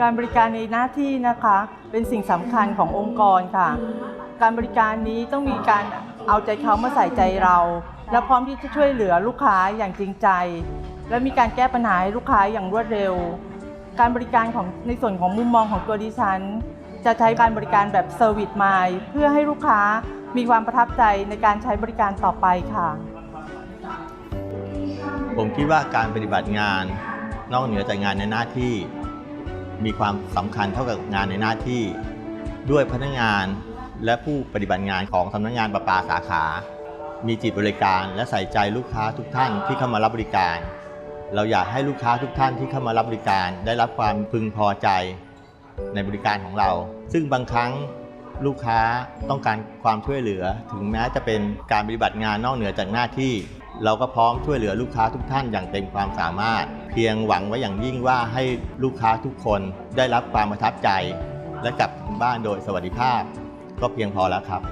การบริการในหน้าที่นะคะเป็นสิ่งสำคัญขององค์กรค่ะ การบริการนี้ต้องมีการเอาใจเขามาใส่ใจเรา และพร้อมที่จะช่วยเหลือลูกค้าอย่างจริงใจ และมีการแก้ปัญหาให้ลูกค้าอย่างรวดเร็ว การบริการของในส่วนของมุมมองของตัวดิฉัน จะใช้การบริการแบบเซอร์วิสมายเพื่อให้ลูกค้ามีความประทับใจในการใช้บริการต่อไปค่ะ ผมคิดว่าการปฏิบัติงาน นอกเหนือจากงานในหน้าที่ มีความสำคัญเท่ากับงานในหน้าที่ ด้วยพนักงานและผู้ปฏิบัติงานของสำนักงานประปาสาขา มีจิตบริการและใส่ใจลูกค้าทุกท่านที่เข้ามารับบริการ เราอยากให้ลูกค้าทุกท่านที่เข้ามารับบริการ ได้รับความพึงพอใจในบริการของเรา ซึ่งบางครั้งลูกค้าต้องการความช่วยเหลือ ถึงแม้จะเป็นการปฏิบัติงานนอกเหนือจากหน้าที่ เราก็พร้อมช่วยเหลือลูกค้าทุกท่านอย่างเต็มความสามารถ พียงหวังไว้อย่างยิ่งว่าให้ลูกค้าทุกคนได้รับความประทับใจ และกลับบ้านโดยสวัสดิภาพ ก็เพียงพอแล้วครับ